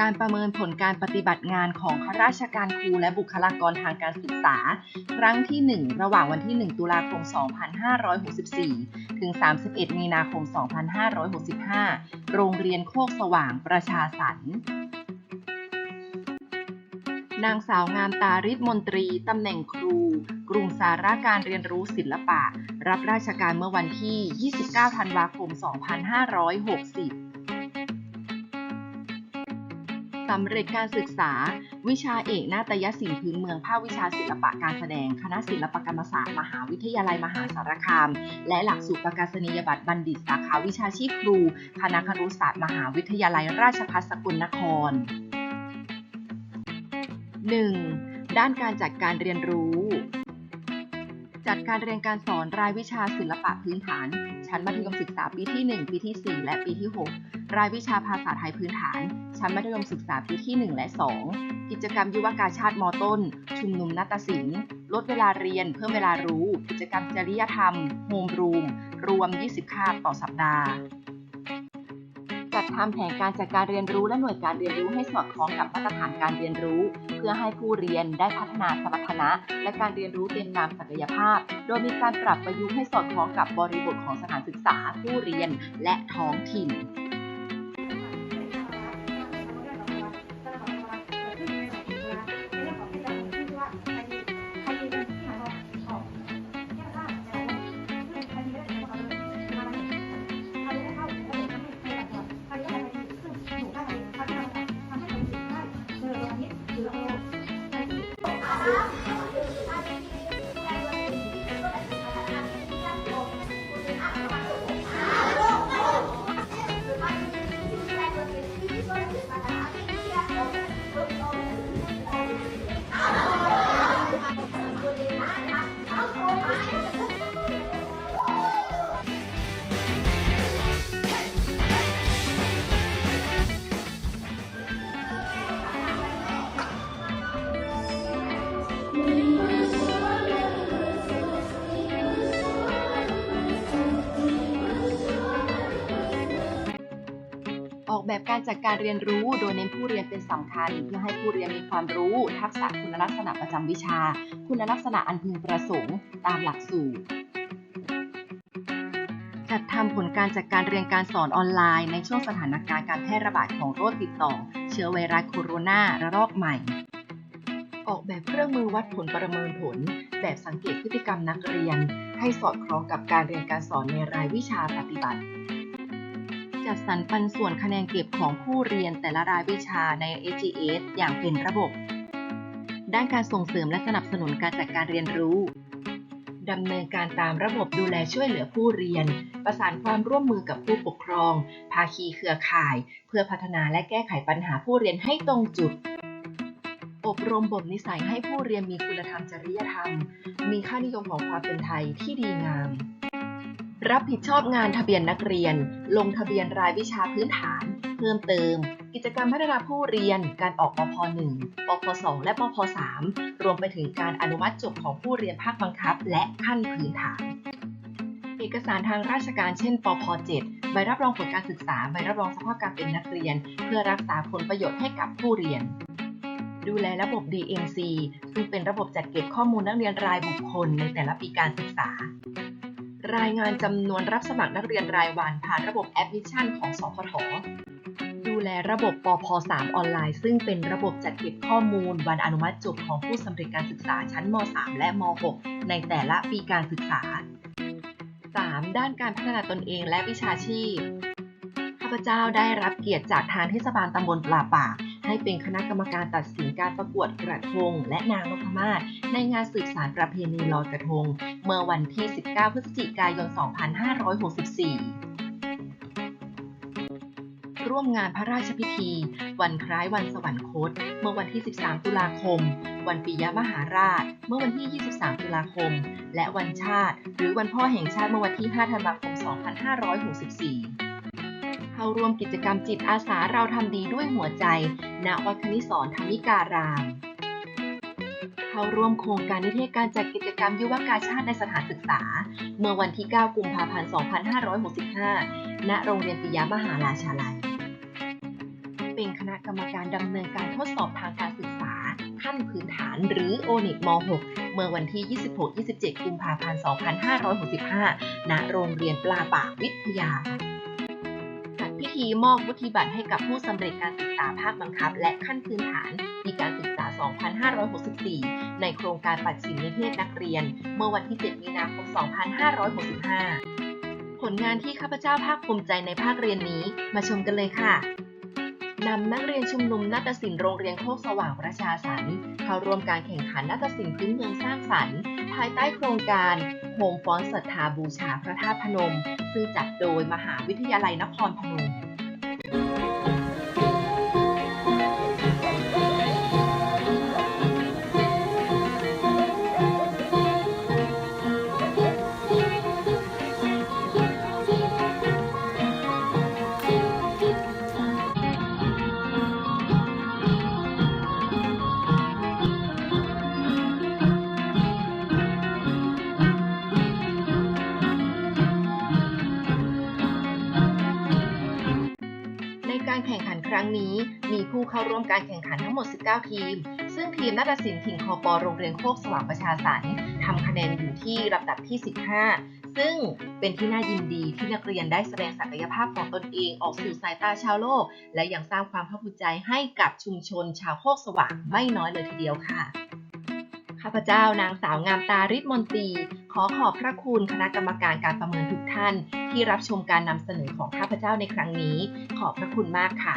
การประเมินผลการปฏิบัติงานของข้าราชการครูและบุคลากรทางการศึกษา ครั้งที่ 1 ระหว่างวันที่ 1 ตุลาคม 2564 ถึง 31 มีนาคม 2565 โรงเรียนโคกสว่างประชาสรรค์นางสาวงามตาริศมนตรี ตำแหน่งครู กลุ่มสาระการเรียนรู้ศิลปะ รับราชการเมื่อวันที่ 29 ธันวาคม 2560 สำเร็จการศึกษา วิชาเอกนาฏยศิลป์พื้นเมืองภาควิชาศิลปะการแสดง คณะศิลปกรรมศาสตร์ มหาวิทยาลัยมหาสารคาม และหลักสูตรประกาศนียบัตรบัณฑิตสาขาวิชาชีพครู คณะครุศาสตร์ มหาวิทยาลัยราชภัฏสกลนคร 1. ด้านการจัดการเรียนรู้ จัดการเรียนการสอนรายวิชาศิลปะพื้นฐาน ชั้นมัธยมศึกษาปีที่ 1 ปีที่ 4 และปีที่ 6 รายวิชาภาษาไทยพื้นฐาน ชั้นมัธยมศึกษาปีที่ 1 และ 2 กิจกรรมยุวกาชาติมต้น ชุมนุมนาฏศิลป์ลดเวลาเรียนเพิ่มเวลารู้ กิจกรรมจริยธรรมโฮมรูม รวม 20 คาบต่อสัปดาห์ จัดทำแผนการจัดการเรียนรู้และหน่วยการเรียนรู้ให้สอดคล้องกับมาตรฐานการเรียนรู้ เพื่อให้ผู้เรียนได้พัฒนาสมรรถนะ และการเรียนรู้เต็มตามศักยภาพ โดยมีการปรับประยุกต์ให้สอดคล้องกับบริบทของสถานศึกษาผู้เรียนและท้องถิ่น อ แบบการจัดการเรียนรู้โดยเน้นผู้เรียนเป็นสำคัญ เพื่อให้ผู้เรียนมีความรู้ ทักษะคุณลักษณะประจำวิชา คุณลักษณะอันพึงประสงค์ ตามหลักสูตร จัดทำผลการจัดการเรียนการสอนออนไลน์ในช่วงสถานการณ์การแพร่ระบาดของโรคติดต่อ เชื้อไวรัสโคโรนาระลอกใหม่ ออกแบบเครื่องมือวัดผลประเมินผล แบบสังเกตพฤติกรรมนักเรียน ให้สอดคล้องกับการเรียนการสอนในรายวิชาปฏิบัติ จัดสรรปันส่วนคะแนนเก็บของผู้เรียนแต่ละรายวิชาใน AGS อย่างเป็นระบบ ด้านการส่งเสริมและสนับสนุนการจัดการเรียนรู้ดำเนินการตามระบบดูแลช่วยเหลือผู้เรียน ประสานความร่วมมือกับผู้ปกครอง ภาคีเครือข่าย เพื่อพัฒนาและแก้ไขปัญหาผู้เรียนให้ตรงจุด อบรมบ่มนิสัยให้ผู้เรียนมีคุณธรรมจริยธรรม มีค่านิยมของความเป็นไทยที่ดีงาม รับผิดชอบงานทะเบียนนักเรียน ลงทะเบียนรายวิชาพื้นฐาน เพิ่มเติม กิจกรรมพัฒนาผู้เรียน การออกปพ1ปพ2และปพ3รวมไปถึงการอนุมัติจบของผู้เรียนภาคบังคับ และขั้นพื้นฐาน เอกสารทางราชการเช่นปพ7ใบรับรองผลการศึกษา ใบรับรองสภาพการเป็นนักเรียน เพื่อรักษาผลประโยชน์ให้กับผู้เรียนดูแลระบบ DMC ซึ่งเป็นระบบจัดเก็บข้อมูลนักเรียนรายบุคคลในแต่ละปีการศึกษา รายงานจำนวนรับสมัครนักเรียนรายวันผ่านระบบแอปมิชชั่นของสพทดูแลระบบปพ3ออนไลน์ ซึ่งเป็นระบบจัดเก็บข้อมูล วันอนุมัติจบของผู้สำเร็จการศึกษาชั้นม 3 และม 6 ในแต่ละปีการศึกษา 3. ด้านการพัฒนาตนเองและวิชาชีพ ข้าพเจ้าได้รับเกียรติจากทางเทศบาลตำบลปลาป่า ให้เป็นคณะกรรมการตัดสินการประกวดกระทง และนางนพมาศในงานสืบสารประเพณีลอยกระทง เมื่อวันที่ 19 พฤศจิกายน 2564ร่วมงานพระราชพิธี วันคล้ายวันสวรรคต เมื่อวันที่ 13 ตุลาคม วันปิยมหาราช เมื่อวันที่ 23 ตุลาคม และวันชาติ หรือวันพ่อแห่งชาติเมื่อวันที่ 5 ธันวาคม 2564าร่วมกิจกรรมจิตอาสาเราทำดีด้วยหัวใจ ณ วัดคณิสรธรรมิการาม เข้าร่วมโครงการนิเทศการจัดกิจกรรมยุวกาชาติในสถานศึกษา เมื่อวันที่ 9 กุมภาพันธ์ 2565 ณ โรงเรียนปิยมหาราชาลัย เป็นคณะกรรมการดำเนินการทดสอบทางการศึกษาขั้นพื้นฐานหรือโอนิกม .6 เมื่อวันที่ 26-27 กุมภาพันธ์ 2565 ณ โรงเรียนปลาปากวิทยา ธีมอบวุฒิบัตรให้กับผู้สำเร็จการศึกษาภาคบังคับ และขั้นพื้นฐานปีการศึกษา 2564 ในโครงการปัดฉิมนิเทศนักเรียน เมื่อวันที่ 7 มีนาคม 2565 ผลงานที่ข้าพเจ้าภาคภูมิใจในภาคเรียนนี้มาชมกันเลยค่ะนำนักเรียนชุมนุมนาฏศิลป์โรงเรียนโคกสว่างประชาสรรค์เข้าร่วมการแข่งขันนาฏศิลป์พื้นเมืองสร้างสรรค์ ภายใต้โครงการโฮมฟอนศรัทธาบูชาพระธาตุพนม ซึ่งจัดโดยมหาวิทยาลัยนครพนม รั้งนี้มีผู้เข้าร่วมการแข่งขันทั้งหมด 19 ทีม ซึ่งทีมนาฏศิลป์ถิ่นคอปอโรงเรียนโคกสว่างประชาสรรค์ทำคะแนนอยู่ที่ลำดับที่ 15 ซึ่งเป็นที่น่ายินดีที่นักเรียนได้แสดงศักยภาพของตนเองออกสู่สายตาชาวโลก และยังสร้างความภาคภูมิใจให้กับชุมชนชาวโคกสว่างไม่น้อยเลยทีเดียวค่ะข้าพเจ้านางสาวงามตาริศมนตรีขอขอบพระคุณคณะกรรมการการประเมินทุกท่าน ที่รับชมการนำเสนอของข้าพเจ้าในครั้งนี้ ขอบพระคุณมากค่ะ